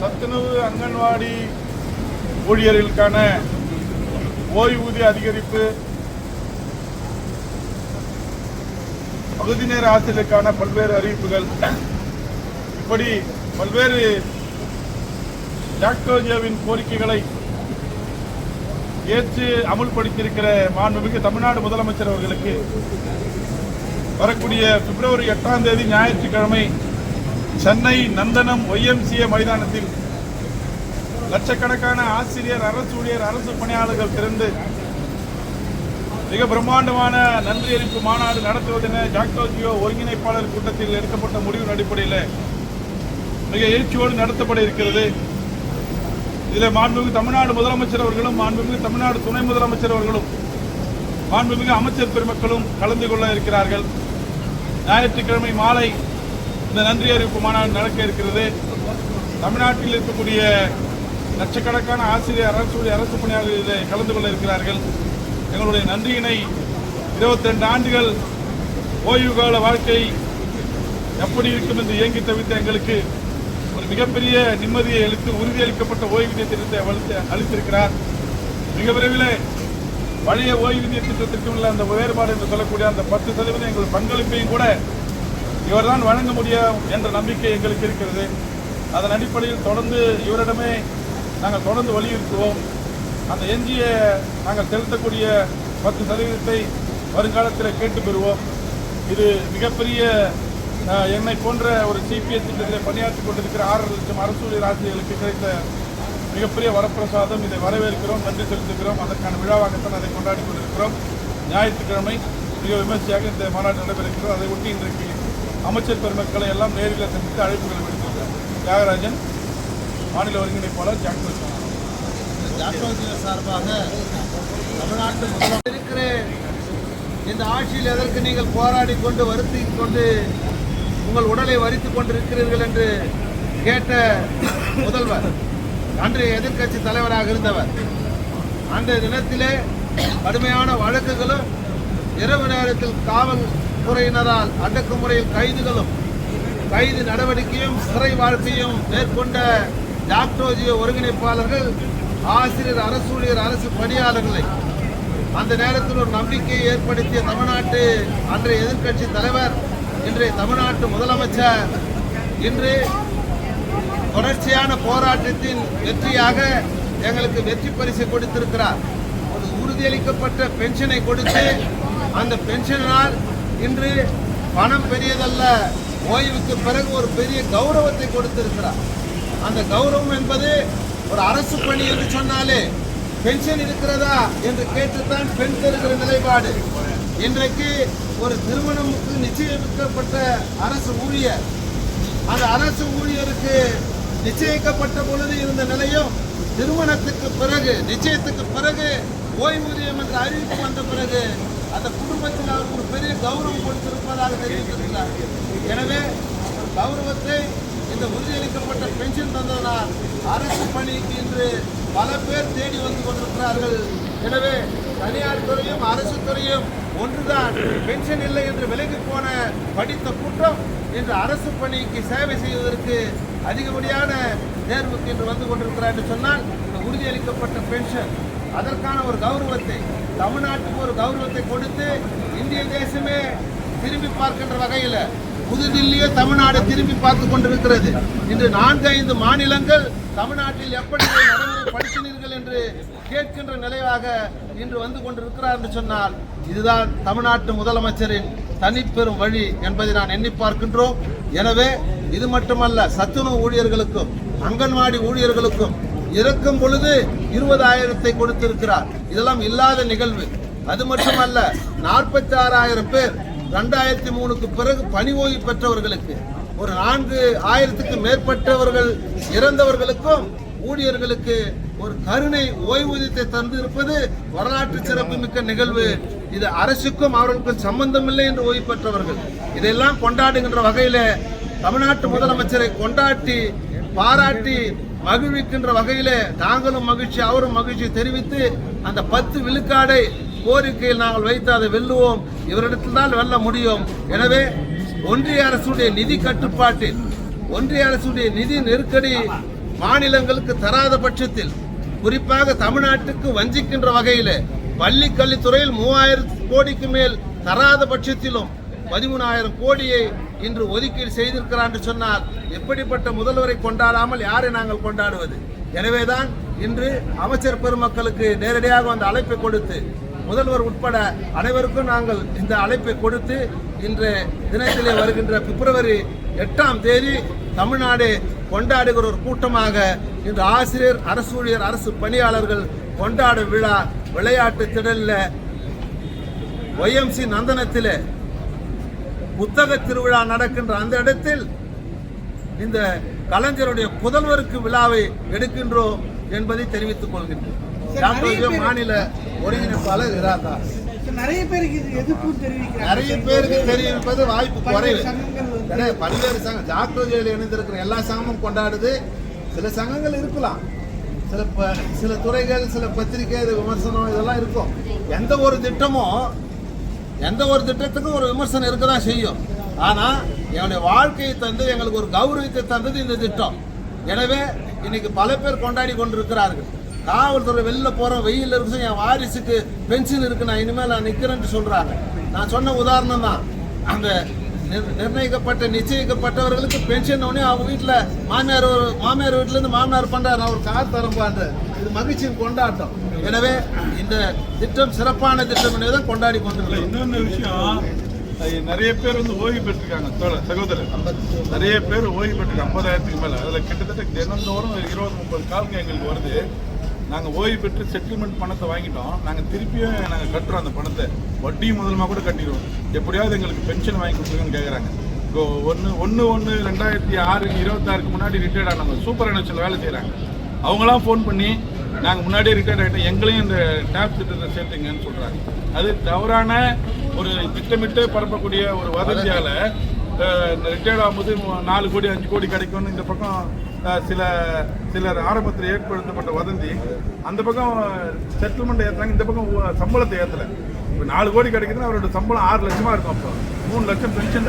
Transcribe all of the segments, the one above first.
சத்துணவு அங்கன்வாடி ஊழியர்களுக்கான ஓய்வூதிய அதிகரிப்பு பகுதி நேர ஆசிரியருக்கான பல்வேறு அறிவிப்புகள். இப்படி பல்வேறு ஜாக்டோஜியாவின் கோரிக்கைகளை ஏற்று அமுல்படுத்தியிருக்கிற மாண்புமிகு தமிழ்நாடு முதலமைச்சர் அவர்களுக்கு வரக்கூடிய பிப்ரவரி எட்டாம் தேதி ஞாயிற்றுக்கிழமை சென்னை நந்தனம் ஒய்எம்சிஏ மைதானத்தில் லட்சக்கணக்கான ஆசிரியர் அரசு ஊழியர் அரசு பணியாளர்கள் திறந்து மிக பிரம்மாண்டமான நன்றி அறிவிப்பு மாநாடு நடத்துவதென ஜாக்டோஜியோ ஒருங்கிணைப்பாளர் கூட்டத்தில் எடுக்கப்பட்ட முடிவின் அடிப்படையில் மிக எழுச்சியோடு நடத்தப்பட இருக்கிறது. இதில் மாண்புமிகு தமிழ்நாடு முதலமைச்சர் அவர்களும் மாண்புமிகு தமிழ்நாடு துணை முதலமைச்சர் அவர்களும் மாண்புமிகு அமைச்சர் பெருமக்களும் கலந்து கொள்ள இருக்கிறார்கள். ஞாயிற்றுக்கிழமை மாலை இந்த நன்றி அறிவிப்பு மாநாடு நடக்க இருக்கிறது. தமிழ்நாட்டில் இருக்கக்கூடிய லட்சக்கணக்கான ஆசிரியர் அரசு அரசு பணியாளர்கள் இதில் கலந்து கொள்ள இருக்கிறார்கள். எங்களுடைய நன்றியினை 22 ஆண்டுகள் ஓய்வு கால வாழ்க்கை எப்படி இருக்கும் என்று இயங்கி தவித்த எங்களுக்கு ஒரு மிகப்பெரிய நிம்மதியை அளித்து உறுதியளிக்கப்பட்ட ஓய்வூதிய திட்டத்தை அளித்து அளித்திருக்கிறார். மிக விரைவில் பழைய ஓய்வூதிய திட்டத்திற்கும் உள்ள அந்த வேறுபாடு என்று சொல்லக்கூடிய அந்த பத்து சதவீதம் எங்கள் பங்களிப்பையும் கூட இவர்தான் வழங்க முடியும் என்ற நம்பிக்கை எங்களுக்கு இருக்கிறது. அதன் அடிப்படையில் தொடர்ந்து இவரிடமே நாங்கள் தொடர்ந்து வலியுறுத்துவோம். அந்த எஞ்சிய நாங்கள் செலுத்தக்கூடிய பத்து சதவீதத்தை வருங்காலத்தில் கேட்டு பெறுவோம். இது மிகப்பெரிய என்னை போன்ற ஒரு சிபிஎஸ் திட்டத்தில் பணியாற்றிக் கொண்டிருக்கிற ஆறு லட்சம் அரசு ஆசிரியர்களுக்கு கிடைத்த மிகப்பெரிய வரப்பிரசாதம். இதை வரவேற்கிறோம் நன்றி செலுத்துகிறோம். அதற்கான விழாவாகத்தான் அதை கொண்டாடி கொண்டிருக்கிறோம். ஞாயிற்றுக்கிழமை மிக விமர்சையாக இந்த மாநாடு நடைபெறுகிறோம் அதை ஒட்டி இன்றைக்கு அமைச்சர் பெருமக்களை எல்லாம் நேரில் சந்தித்து அழைப்புகள் விடுத்திருக்கிறார் தியாகராஜன் மாநில ஒருங்கிணைப்பாளர் ஜாக்டோஜ் சார்பாக தமிழ்நாட்டு இருக்கிற இந்த ஆட்சியில் எதற்கு நீங்கள் போராடி கொண்டு வருத்தி கொண்டு உங்கள் உடலை வரித்து கொண்டிருக்கிறீர்கள் என்று கேட்ட முதல்வர் அன்றைய எதிர்க்கட்சி தலைவராக இருந்தவர். அந்த தினத்திலே கடுமையான வழக்குகளும் இரவு நேரத்தில் காவல் துறையினரால் அடக்குமுறையில் கைதுகளும் கைது நடவடிக்கையும் சிறை வாழ்க்கையும் மேற்கொண்ட டாக்டோஜிய ஒருங்கிணைப்பாளர்கள் ஆசிரியர் அரசு ஊழியர் அரசு பணியாளர்களை அந்த நேரத்தில் ஒரு நம்பிக்கையை ஏற்படுத்திய தமிழ்நாட்டு அன்றைய எதிர்க்கட்சி தலைவர் இன்றைய தமிழ்நாட்டு முதலமைச்சர் இன்று தொடர்ச்சியான போராட்டத்தின் வெற்றியாக எங்களுக்கு வெற்றி பரிசு கொடுத்திருக்கிறார். ஒரு உறுதியளிக்கப்பட்ட பென்ஷனை கொடுத்து அந்த பென்ஷனால் இன்று பணம் பெரியதல்ல ஓய்வுக்கு பிறகு ஒரு பெரிய கௌரவத்தை கொடுத்திருக்கிறார். அந்த கௌரவம் என்பது ஒரு அரசு பணி என்று சொன்னாலே பென்ஷன் இருக்கிறதா? என்று கேட்டுத்தான் பெண் தருகிற நிலைப்பாடு. இன்றைக்கு ஒரு திருமணமுக்கு நிச்சயிக்கப்பட்ட அரசு ஊழியர் அந்த அரசு ஊழியருக்கு நிச்சயிக்கப்பட்ட பொழுது இருந்த நிலையும் திருமணத்துக்கு பிறகு நிச்சயத்துக்கு பிறகு ஓய்வூதியம் என்ற அறிவிப்பு வந்த பிறகு அந்த குடும்பத்தில் அவர் ஒரு பெரிய கௌரவம் கொடுத்திருப்பதாக தெரிவித்திருக்கிறார். எனவே ஒரு கௌரவத்தை இந்த உறுதியளிக்கப்பட்ட பென்ஷன் தந்ததனால் அரசு பணிக்கு இன்று பல பேர் தேடி வந்து கொண்டிருக்கிறார்கள். எனவே தனியார் துறையும் அரசு துறையும் ஒன்றுதான். பென்ஷன் இல்லை என்று விலகி போன படித்த கூட்டம் இன்று அரசு பணிக்கு சேவை செய்வதற்கு அதிகப்படியான தேர்வுக்கு இன்று வந்து கொண்டிருக்கிறார் என்று சொன்னால் இந்த உறுதியளிக்கப்பட்ட பென்ஷன் அதற்கான ஒரு கௌரவத்தை தமிழ்நாட்டுக்கு ஒரு கௌரவத்தை கொடுத்து இந்திய தேசமே திரும்பி பார்க்கின்ற வகையில் புதுதில்லியே தமிழ்நாடு திரும்பி பார்த்து கொண்டிருக்கிறது. இன்று நான்கு ஐந்து மாநிலங்கள் தமிழ்நாட்டில் எப்படி இதை படிக்கிறீர்கள் என்று கேட்கின்ற நிலையாக இன்று வந்து கொண்டிருக்கிறார் என்று சொன்னால் இதுதான் தமிழ்நாட்டு முதலமைச்சரின் தனிப்பெரும் வழி என்பதை நான் எண்ணி பார்க்கின்றோம். எனவே இது மட்டுமல்ல சத்துணவு ஊழியர்களுக்கும் அங்கன்வாடி ஊழியர்களுக்கும் இருக்கும் பொழுது இருபதாயிரத்தை கொடுத்திருக்கிறார். இதெல்லாம் இல்லாத நிகழ்வு. அது மட்டுமல்ல நாற்பத்தி ஆறாயிரம் பேர் ரெண்டாயிரத்தி மூணுக்கு பிறகு பணி ஓய்வு பெற்றவர்களுக்கு ஒரு நான்கு ஆயிரத்துக்கு மேற்பட்டவர்கள் இறந்தவர்களுக்கும் ஊழியர்களுக்கு ஒரு கருணை ஓய்வூதியத்தை தந்து இருப்பது வரலாற்று சிறப்புமிக்க நிகழ்வு. இது அரசுக்கும் அவர்களுக்கும் சம்பந்தமில்லை என்று ஓய்வு பெற்றவர்கள். இதெல்லாம் கொண்டாடுகின்ற வகையில தமிழ்நாட்டு முதலமைச்சரை கொண்டாட்டி பாராட்டி மகிழ்விக்கின்ற வகையிலே நாங்களும் மகிழ்ச்சி அவரும் மகிழ்ச்சி தெரிவித்து அந்த பத்து விழுக்காடை கோரிக்கையில் நாங்கள் வைத்து அதை வெல்லுவோம். இவரிடத்தில் தான் வெல்ல முடியும். எனவே ஒன்றிய அரசுடைய நிதி கட்டுப்பாட்டில் ஒன்றிய அரசுடைய நிதி நெருக்கடி மாநிலங்களுக்கு தராத பட்சத்தில் குறிப்பாக தமிழ்நாட்டுக்கு வஞ்சிக்கின்ற வகையில் பள்ளி கல்வித்துறையில் மூவாயிரம் கோடிக்கு மேல் தராத பட்சத்திலும் பதிமூணாயிரம் கோடியை இன்று ஒதுக்கீடு செய்திருக்கிறார் என்று சொன்னால் எப்படிப்பட்ட முதல்வரை கொண்டாடாமல் யாரை நாங்கள் கொண்டாடுவது? எனவேதான் இன்று அமைச்சர் பெருமக்களுக்கு நேரடியாக அந்த அழைப்பை கொடுத்து முதல்வர் உட்பட அனைவருக்கும் நாங்கள் இந்த அழைப்பை கொடுத்து இன்று தினத்திலே வருகின்ற பிப்ரவரி எட்டாம் தேதி தமிழ்நாடு கொண்டாடுகிற ஒரு கூட்டமாக இன்று ஆசிரியர் அரசு ஊழியர் அரசு பணியாளர்கள் கொண்டாடும் விழா விளையாட்டு திடலில் ஒய்எம்சி நந்தனத்தில் புத்தக திருவிழா நடக்கின்ற அந்த இடத்தில் இந்த கலைஞருடைய புதல்வருக்கு விழாவை எடுக்கின்றோம் என்பதை தெரிவித்துக் கொள்கின்றோம். மாநில ஒருங்கிணைப்பாளர் இராதா. நிறைய பேருக்கு இது எதிர்ப்பு தெரிவிக்கிறாங்க நிறைய பேருக்கு தெரிவிப்பது வாய்ப்பு குறைவு. கிடையாது, பல்வேறு சங்கம் டாக்டர் ஜோயில் இணைந்திருக்கிற எல்லா சங்கமும் கொண்டாடுது. சில சங்கங்கள் இருக்கலாம். சில சில துறைகள் சில பத்திரிகை விமர்சனம் இதெல்லாம் இருக்கும். எந்த ஒரு திட்டமும் எந்த ஒரு திட்டத்துக்கும் ஒரு விமர்சனம் இருக்க தான் செய்யும். ஆனால் என்னுடைய வாழ்க்கையை தந்து எங்களுக்கு ஒரு கௌரவத்தை தந்தது இந்த திட்டம். எனவே இன்னைக்கு பல பேர் கொண்டாடி கொண்டிருக்கிறார்கள். காவல்துறை வெளில போகிறோம் வெயில் இருக்கு என் வாரிசுக்கு பென்ஷன் இருக்கு நான் இனிமேல் நான் நிற்கிறேன்ட்டு சொல்கிறாங்க நான் சொன்ன உதாரணம் தான் அந்த நிர்ணயிக்கப்பட்ட நிச்சயிக்கப்பட்டவர்களுக்கு பென்ஷன் உடனே அவங்க வீட்டில் மாமியார் மாமியார் வீட்டிலேருந்து மாமனார் பண்ணுறாரு அவர் கார் தரம்பான்ற இது மகிழ்ச்சியின் கொண்டாட்டம். எனவே இந்த திட்டம் சிறப்பான திட்டம் என்பதை தான் கொண்டாடி இல்ல, இன்னொன்று இன்னொன்னு விஷயம் நிறைய பேர் வந்து ஓய்வு பெற்றிருக்காங்க. தோழர் சகோதரர். நிறைய பேர் ஓய்வு பெற்றிருக்காங்க. ஐம்பதாயிரத்துக்கு மேலே. அதில் கிட்டத்தட்ட தினந்தோறும் இருபது முப்பது கால்ங்க எங்களுக்கு வருது. நாங்கள் ஓய்வு பெற்று செட்டில்மெண்ட் பணத்தை வாங்கிட்டோம். நாங்கள் திருப்பியும் நாங்கள் கட்டுறோம் அந்த பணத்தை. வட்டி முதலமாக கூட கட்டிடுவோம். எப்படியாவது எங்களுக்கு பென்ஷன் வாங்கி கொடுத்துருங்கன்னு கேட்குறாங்க இப்போ ஒன்று ஒன்று ஒன்று ரெண்டாயிரத்தி ஆறு இருபத்தாறுக்கு முன்னாடி ரிட்டையர்ட் ஆனவங்க சூப்பர் எனர்ஜியில் வேலை செய்கிறாங்க அவங்களாம் ஃபோன் பண்ணி நாங்கள் முன்னாடியே ரிட்டையர்ட் ஆகிட்டோம் எங்களையும் இந்த டேப் திட்டத்தை சேர்த்துங்கன்னு சொல்கிறாங்க அது தவறான ஒரு திட்டமிட்டு பரப்பக்கூடிய ஒரு வதந்தியால் ரிட்டையர்ட் ஆகும்போது நாலு கோடி அஞ்சு கோடி கிடைக்கும்னு இந்த பக்கம் சில சிலர் ஆரம்பத்தில் ஏற்படுத்தப்பட்ட வதந்தி அந்த பக்கம் செட்டில்மெண்ட் ஏற்றுறாங்க இந்த பக்கம் சம்பளத்தை ஏற்றலை இப்போ நாலு கோடி கிடைக்குதுன்னா அவரோட சம்பளம் ஆறு லட்சமாக இருக்கும் அப்போ. மூணு லட்சம் பென்ஷன்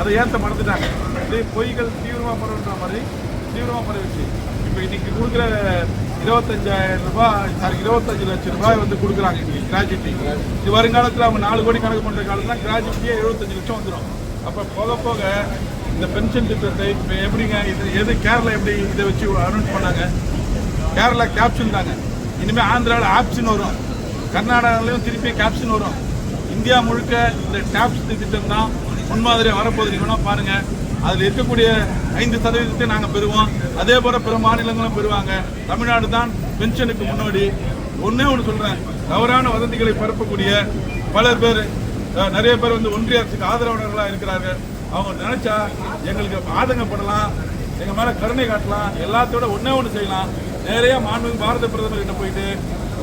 அதை ஏற்ற மறந்துட்டாங்க. இதே பொய்கள் தீவிரமாக பரவுன்ற மாதிரி தீவிரமாக பரவிச்சு இப்போ இன்னைக்கு கொடுக்குற இருபத்தஞ்சாயிரம் ரூபாய் சாரி இருபத்தஞ்சு லட்சம் ரூபாய் வந்து கொடுக்குறாங்க இன்னைக்கு கிராஜுவிட்டி. இது வருங்காலத்தில் அவங்க நாலு கோடி கணக்கு பண்ணுற காலத்தில் கிராஜுவிட்டியே எழுபத்தஞ்சு லட்சம் வந்துடும் அப்போ போக போக இந்த பென்ஷன் திட்டத்தை இப்போ எப்படிங்க இது எது கேரளா எப்படி இதை வச்சு அனௌன்ஸ் பண்ணாங்க? கேரளா கேப்ஷன் தாங்க இனிமேல் ஆந்திராவில் ஆப்ஷன் வரும். கர்நாடகாவிலையும் திருப்பி கேப்ஷன் வரும். இந்தியா முழுக்க இந்த டேப்ஸ் திட்டம் தான் முன்மாதிரியாக வரப்போகுது. நீங்கள் வேணால் பாருங்கள் அதில் இருக்கக்கூடிய ஐந்து சதவீதத்தை நாங்கள் பெறுவோம். அதே போல் பிற மாநிலங்களும் பெறுவாங்க. தமிழ்நாடு தான் பென்ஷனுக்கு முன்னாடி. ஒன்றே ஒன்று சொல்கிறேன் தவறான வதந்திகளை பரப்பக்கூடிய பலர் பேர். நிறைய பேர் வந்து ஒன்றிய அரசுக்கு ஆதரவாளர்களாக இருக்கிறார்கள். அவங்க நினைச்சா எங்களுக்கு ஆதங்கப்படலாம் எங்க மேல கருணை காட்டலாம் எல்லாத்தோட ஒன்னே ஒன்று செய்யலாம். நிறைய மாண்பு பாரத பிரதமர் கிட்ட போயிட்டு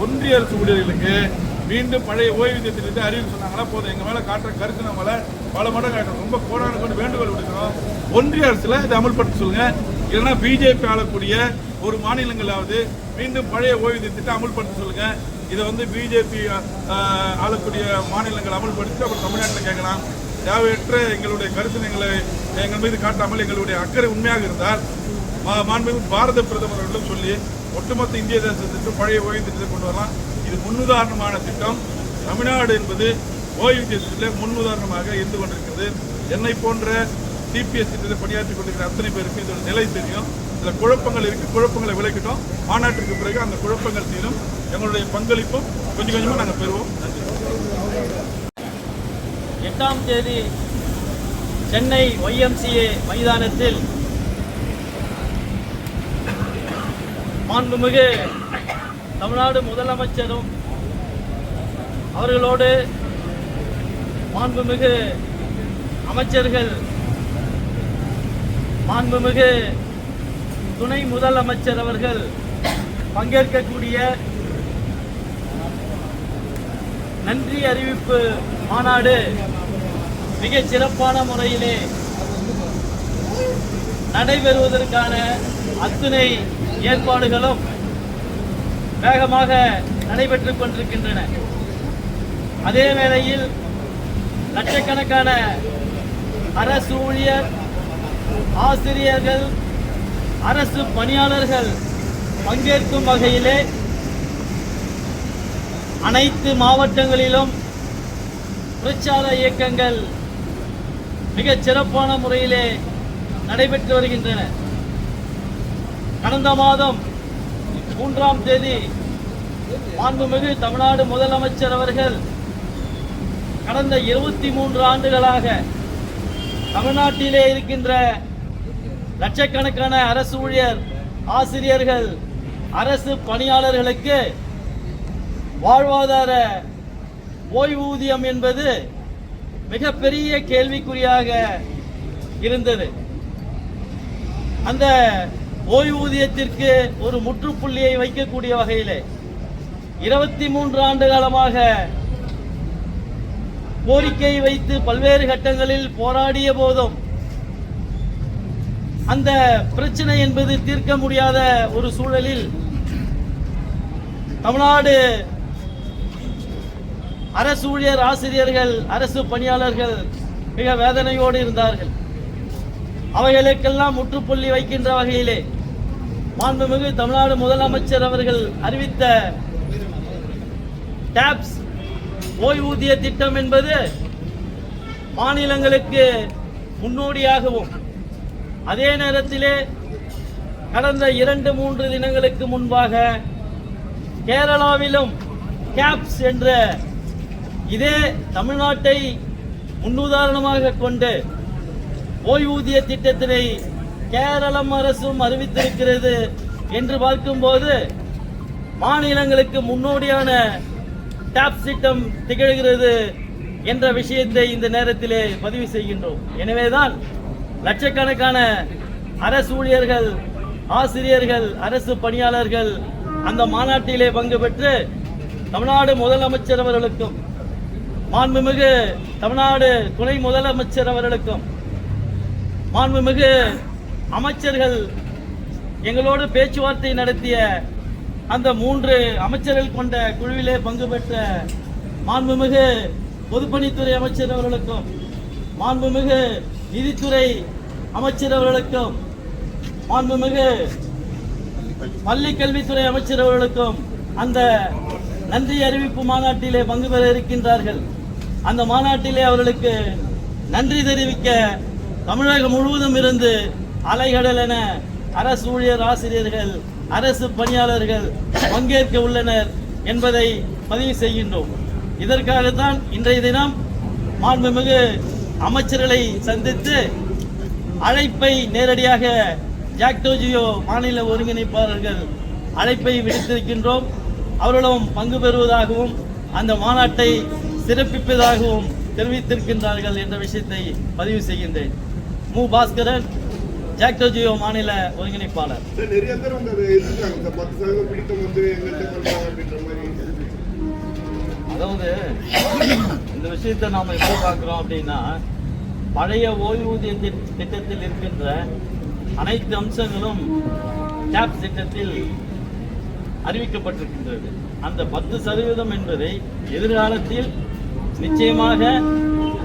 ஒன்றிய அரசு ஊழியர்களுக்கு மீண்டும் பழைய ஓய்வூதிய அறிவு அறிவிக்க சொன்னாங்களா போதும். எங்க மேல காட்டுற கருத்து நம்மள பல மடம் காட்டுறோம் ரொம்ப கோடான கொண்டு வேண்டுகோள் விடுக்கிறோம். ஒன்றிய அரசுல இதை அமல்படுத்த சொல்லுங்க. இல்லைன்னா பிஜேபி ஆளக்கூடிய ஒரு மாநிலங்களாவது மீண்டும் பழைய ஓய்வூதிய திட்டம் அமல்படுத்த சொல்லுங்க. இதை வந்து பிஜேபி ஆளக்கூடிய மாநிலங்கள் அமல்படுத்தி அப்புறம் தமிழ்நாட்டில் கேட்கலாம். தேவையற்ற எங்களுடைய கருத்தினங்களை எங்கள் மீது காட்டாமல் எங்களுடைய அக்கறை உண்மையாக இருந்தால் மா- மாண்புமிகு பாரத பிரதமர் அவர்களும் சொல்லி ஒட்டுமொத்த இந்திய தேசத்திற்கு பழைய ஓய்வு திட்டத்தை கொண்டு வரலாம். இது முன்னுதாரணமான திட்டம். தமிழ்நாடு என்பது ஓய்வூதிய திட்டத்தில் முன்னுதாரணமாக இருந்து கொண்டிருக்கிறது. என்னை போன்ற டிபிஎஸ் திட்டத்தை பணியாற்றி கொண்டிருக்கிற அத்தனை பேருக்கு இதோட நிலை தெரியும். சில குழப்பங்கள் இருக்குது குழப்பங்களை விளக்கிட்டோம். மாநாட்டிற்கு பிறகு அந்த குழப்பங்கள் தீரும். எங்களுடைய பங்களிப்பும் கொஞ்சம் கொஞ்சமாக நாங்கள் பெறுவோம். நன்றி. எட்டாம் தேதி சென்னை ஒய்எம்சிஏ மைதானத்தில் மாண்புமிகு தமிழ்நாடு முதலமைச்சரும் அவர்களோடு மாண்புமிகு அமைச்சர்கள் மாண்புமிகு துணை முதலமைச்சர் அவர்கள் பங்கேற்கக்கூடிய நன்றி அறிவிப்பு மாநாடு மிக சிறப்பான முறையிலே நடைபெறுவதற்கான அத்துணை ஏற்பாடுகளும் வேகமாக நடைபெற்றுக் கொண்டிருக்கின்றன. அதே வேளையில் லட்சக்கணக்கான அரசு ஊழியர் ஆசிரியர்கள் அரசு பணியாளர்கள் பங்கேற்கும் வகையிலே அனைத்து மாவட்டங்களிலும் பிரச்சார இயக்கங்கள் மிகச் சிறப்பான முறையிலே நடைபெற்று வருகின்றன. கடந்த மாதம் மூன்றாம் தேதி மாண்புமிகு தமிழ்நாடு முதலமைச்சர் அவர்கள் கடந்த இருபத்தி மூன்று ஆண்டுகளாக தமிழ்நாட்டிலே இருக்கின்ற லட்சக்கணக்கான அரசு ஊழியர் ஆசிரியர்கள் அரசு பணியாளர்களுக்கு வாழ்வாதார ஓய்வூதியம் என்பது மிகப்பெரிய கேள்விக்குறியாக இருந்தது. அந்த ஓய்வூதியத்திற்கு ஒரு முற்றுப்புள்ளியை வைக்கக்கூடிய வகையிலே இருபத்தி மூன்று ஆண்டு காலமாக கோரிக்கை வைத்து பல்வேறு கட்டங்களில் போராடிய போதும் அந்த பிரச்சனை என்பது தீர்க்க முடியாத ஒரு சூழலில் தமிழ்நாடு அரசு ஊழியர் ஆசிரியர்கள் அரசு பணியாளர்கள் மிக வேதனையோடு இருந்தார்கள். அவைகளுக்கெல்லாம் முற்றுப்புள்ளி வைக்கின்ற வகையிலே மாண்புமிகு தமிழ்நாடு முதலமைச்சர் அவர்கள் அறிவித்த டாப்ஸ் ஓய்வூதிய திட்டம் என்பது மாநிலங்களுக்கு முன்னோடியாகவும் அதே நேரத்திலே கடந்த இரண்டு மூன்று தினங்களுக்கு முன்பாக கேரளாவிலும் கேப்ஸ் என்ற இதே தமிழ்நாட்டை முன்னுதாரணமாக கொண்டு ஓய்வூதிய திட்டத்தினை கேரளம் அரசும் அறிவித்திருக்கிறது என்று பார்க்கும்போது மாநிலங்களுக்கு முன்னோடியான டேப் திட்டம் திகழ்கிறது என்ற விஷயத்தை இந்த நேரத்திலே பதிவு செய்கின்றோம். எனவேதான் லட்சக்கணக்கான அரசு ஊழியர்கள் ஆசிரியர்கள் அரசு பணியாளர்கள் அந்த மாநாட்டிலே பங்கு பெற்று தமிழ்நாடு முதலமைச்சர் அவர்களுக்கும் மாண்புமிகு தமிழ்நாடு துணை முதலமைச்சர் அவர்களுக்கும் மாண்புமிகு அமைச்சர்கள் எங்களோடு பேச்சுவார்த்தை நடத்திய அந்த மூன்று அமைச்சர்கள் கொண்ட குழுவிலே பங்கு பெற்ற மாண்புமிகு பொதுப்பணித்துறை அமைச்சர் அவர்களுக்கும் மாண்புமிகு நிதித்துறை அமைச்சர் அவர்களுக்கும் மாண்புமிகு பள்ளிக்கல்வித்துறை அமைச்சர் அவர்களுக்கும் அந்த நன்றி அறிவிப்பு மாநாட்டிலே பங்கு பெற இருக்கின்றார்கள். அந்த மாநாட்டிலே அவர்களுக்கு நன்றி தெரிவிக்க தமிழகம் முழுவதும் இருந்து அலைகடல் என அரசு ஊழியர் ஆசிரியர்கள் அரசு பணியாளர்கள் பங்கேற்க உள்ளனர் என்பதை பதிவு செய்கின்றோம். இதற்காகத்தான் இன்றைய தினம் மாண்புமிகு அமைச்சர்களை சந்தித்து அழைப்பை நேரடியாக ஜாக்டோஜியோ மாநில ஒருங்கிணைப்பாளர்கள் அழைப்பை விடுத்திருக்கின்றோம். அவர்களும் பங்கு பெறுவதாகவும் அந்த மாநாட்டை சிறப்பிப்பதாகவும் தெரிவித்திருக்கின்றார்கள் என்ற விஷயத்தை பதிவு செய்கின்றேன். மு. பாஸ்கரன் ஜாக்டோஜியோ மாநில ஒருங்கிணைப்பாளர். அதாவது இந்த விஷயத்தை நாம எப்படி பார்க்கிறோம் அப்படின்னா பழைய ஓய்வூதிய திட்- திட்டத்தில் இருக்கின்ற அனைத்து அம்சங்களும் கேப் திட்டத்தில் அறிவிக்கப்பட்டிருக்கின்றது. அந்த பத்து சதவீதம் என்பதை எதிர்காலத்தில் நிச்சயமாக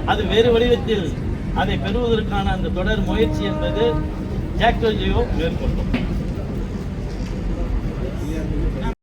அது வேறு வடிவத்தில் அதை பெறுவதற்கான அந்த தொடர் முயற்சி என்பது ஜாக்டோஜியோ மேற்கொள்ளும்.